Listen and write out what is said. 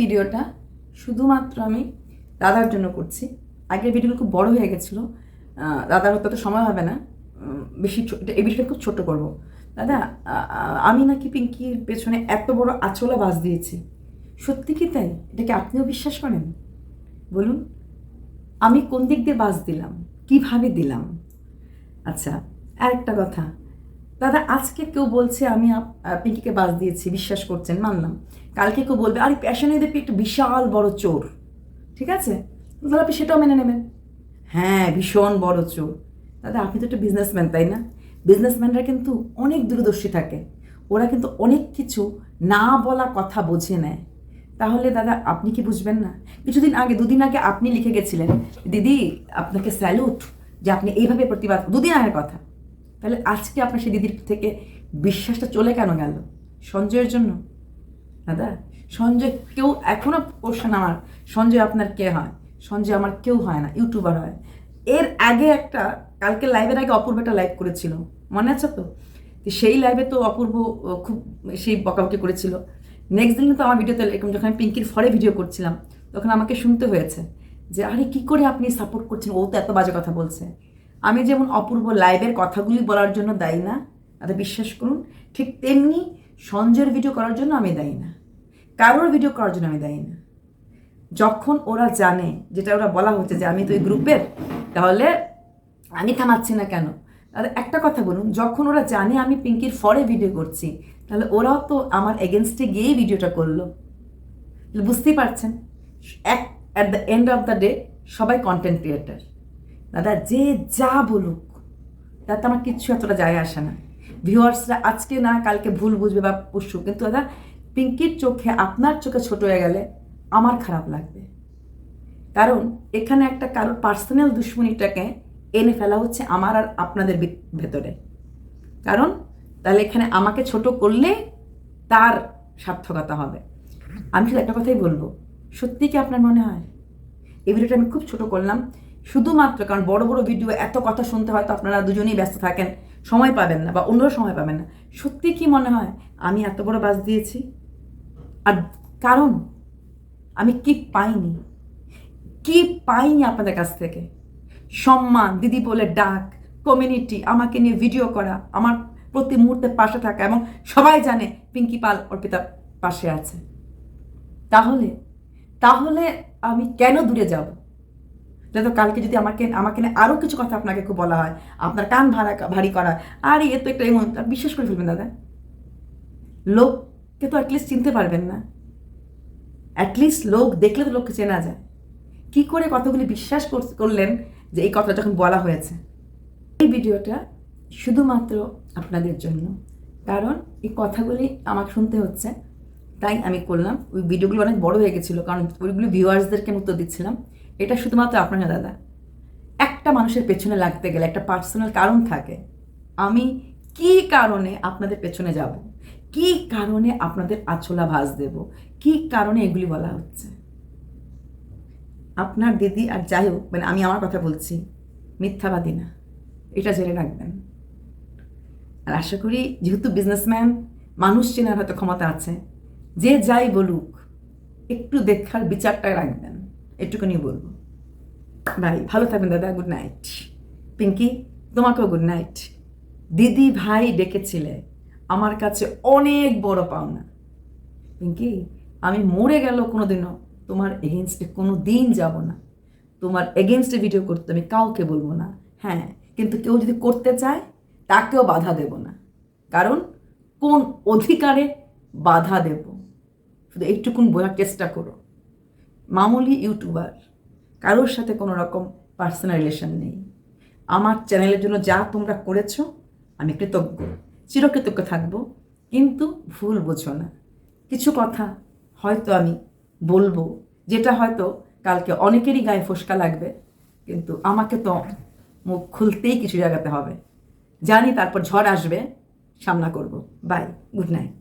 ভিডিওটা শুধুমাত্র আমি দাদার জন্য করছি। আগের ভিডিওগুলো খুব বড় হয়ে গেছিল। দাদার হয়তো তো সময় হবে না। বেশি এই বিষয়টা খুব ছোট করব। দাদা আমি নাকি পিঙ্কির পেছনে এত বড় আচলা বাস দিয়েছি। সত্যি কি তাই? এটাকে আপনিও বিশ্বাস করেন? বলুন, আমি কোন দিক দিয়ে বাস দিলাম? কীভাবে দিলাম? আচ্ছা আরেকটা কথা। দাদা, আজকে কেউ বলছে আমি পিঙ্কিকে বাস দিয়েছি, বিশ্বাস করছেন, মানলাম। কালকে কেউ বলবে, আরে প্যাশনে দেবী একটা বিশাল বড় চোর। ঠিক আছে? তাহলে আপনি সেটাও মেনে নেবেন। হ্যাঁ ভীষণ বড় চোর। দাদা, আপনি তো একটা বিজনেসম্যান তাই না? বিজনেসম্যানরা কিন্তু অনেক দূরদর্শী থাকে। ওরা কিন্তু অনেক কিছু না বলা কথা বোঝে নেয়। তাহলে দাদা, আপনি কি বুঝবেন না? কিছুদিন আগে, দুদিন আগে আপনি লিখে গেছিলেন, দিদি, আপনাকে স্যালুট যে আপনি এইভাবে প্রতিবাদ দুদিন আগের কথা। তাহলে আজকে আপনার সেই দিদির থেকে বিশ্বাসটা চলে কেন গেল? সঞ্জয়ের জন্য? দাদা, সঞ্জয় কেউ এখনও কোশ্চেন আমার, সঞ্জয় আপনার কে হয়? সঞ্জয় আমার কেউ হয় না ইউটিউবার হয়। এর আগে একটা, কালকে লাইভের আগে অপূর্ব একটা লাইভ করেছিল। মনে আছে তো? সেই লাইভে তো অপূর্ব খুব সেই বকাবকি করেছিল। নেক্সট দিন তো আমার ভিডিওতে এরকম যখন আমি পিঙ্কির ফরে ভিডিও করছিলাম, তখন আমাকে শুনতে হয়েছে যে, আরে, কি করে আপনি সাপোর্ট করছেন? ও তো এত বাজে কথা বলছে। আমি যেমন অপূর্ব লাইভের কথাগুলি বলার জন্য দায়ী না, তাতে বিশ্বাস করুন, ঠিক তেমনি সঞ্জয়ের ভিডিও করার জন্য আমি দায়ী না। কারোর ভিডিও করার জন্য আমি দায়ী না। যখন ওরা জানে যেটা ওরা বলা হচ্ছে যে আমি তো এই গ্রুপের, তাহলে আমি থামাচ্ছি না কেন? তাহলে একটা কথা বলুন, যখন ওরা জানে আমি পিঙ্কির ফরে ভিডিও করছি, তাহলে ওরাও তো আমার এগেনস্টে গিয়েই ভিডিওটা করল। বুঝতেই পারছেন, এক at the end of the day সবাই কন্টেন্ট ক্রিয়েটার দাদা, যে যা বলুক, তাতে আমার কিচ্ছু এতটা যায় আসে না। ভিউয়ার্সরা আজকে না, কালকে ভুল বুঝবে বা পশু কিন্তু দাদা, পিঙ্কির চোখে, আপনার চোখে ছোট হয়ে গেলে আমার খারাপ লাগবে। কারণ, এখানে একটা কারোর পার্সোনাল দুশ্মনীটাকে এনে ফেলা হচ্ছে আমার আর আপনাদের ভেতরে। কারণ, তাহলে এখানে আমাকে ছোট করলে তার সার্থকতা হবে। আমি শুধু একটা কথাই বলব, সত্যি কি আপনার মনে হয়? এই ভিডিওটা আমি খুব ছোট করলাম শুধুমাত্র, কারণ বড় বড় ভিডিও এত কথা শুনতে হয়তো আপনারা দুজনেই ব্যস্ত থাকেন, সময় পাবেন না বা অন্যরা সময় পাবেন না। সত্যি কি মনে হয়, আমি এত বড় বাস দিয়েছি? আর কারণ, আমি কি পাইনি? কি পাইনি আপনাদের কাছ থেকে? সম্মান, দিদি বলে ডাক কমিউনিটি আমাকে নিয়ে ভিডিও করা, আমার প্রতি মুহূর্তে পাশে থাকা এবং সবাই জানে পিঙ্কি পাল অর্পিতা পাশে আছে। তাহলে তাহলে আমি কেন দূরে যাব? যাতে কালকে যদি আমাকে আমাকে আরও কিছু কথা আপনাকে খুব বলা হয়, আপনার কান ভাড়া ভারী করা, আর এ তো একটা এমন বিশ্বাস করে ফেলবেন দাদা। লোককে তো অ্যাটলিস্ট চিনতে পারবেন না। অ্যাটলিস্ট লোক দেখলে তো লোককে চেনা যায়। কি করে কতগুলি বিশ্বাস কর- করলেন যে এই কথা যখন বলা হয়েছে? এই ভিডিওটা শুধুমাত্র আপনাদের জন্য। কারণ এই কথাগুলি আমাকে শুনতে হচ্ছে, তাই আমি করলাম। ওই ভিডিওগুলো অনেক বড় হয়ে গেছিল, কারণ ওইগুলো ভিউয়ার্সদেরকে আমি উত্তর দিচ্ছিলাম। এটা শুধুমাত্র আপনার দাদা। একটা মানুষের পেছনে লাগতে গেলে একটা পার্সোনাল কারণ থাকে। আমি কি কারণে আপনাদের পেছনে যাব? কি কারণে আপনাদের আছলা ভাস দেব? কি কারণে এগুলি বলা হচ্ছে? আপনার দিদি আর যাই হোক মানে আমি আমার কথা বলছি, মিথ্যাবাদী না। এটা জেনে রাখবেন। আর আশা করি, যেহেতু বিজনেসম্যান মানুষ চেনার হয়তো ক্ষমতা আছে। যে যাই বলুক, একটু দেখার বিচারটা রাখবেন। এটুকুনি বলব। ভাই, ভালো থাকবেন দাদা গুড নাইট পিঙ্কি, তোমাকেও গুড নাইট দিদি ভাই ডেকেছিলে, আমার কাছে অনেক বড় পাওনা। পিঙ্কি, আমি মরে গেল কোনোদিনও, তোমার এগেনস্টে কোনো দিন যাব না। তোমার এগেনস্টে ভিডিও করতে আমি কাউকে বলব না। হ্যাঁ কিন্তু কেউ যদি করতে চায়, তাকেও বাধা দেব না। কারণ, কোন অধিকারে বাধা দেব? শুধু একটুকুন বোঝার চেষ্টা করো। মামুলি ইউটিউবার, কারোর সাথে কোনো রকম পার্সোনাল রিলেশন নেই। আমার চ্যানেলের জন্য যা তোমরা করেছ, আমি কৃতজ্ঞ। চিরকৃতজ্ঞ থাকব, কিন্তু ভুল বোঝো না। কিছু কথা হয়তো আমি বলব, যেটা হয়তো কালকে অনেকেরই গায়ে ফসকা লাগবে, কিন্তু আমাকে তো মুখ খুলতেই কিছু জায়গাতে হবে। জানি তারপর ঝড় আসবে, সামনা করব। Bye good night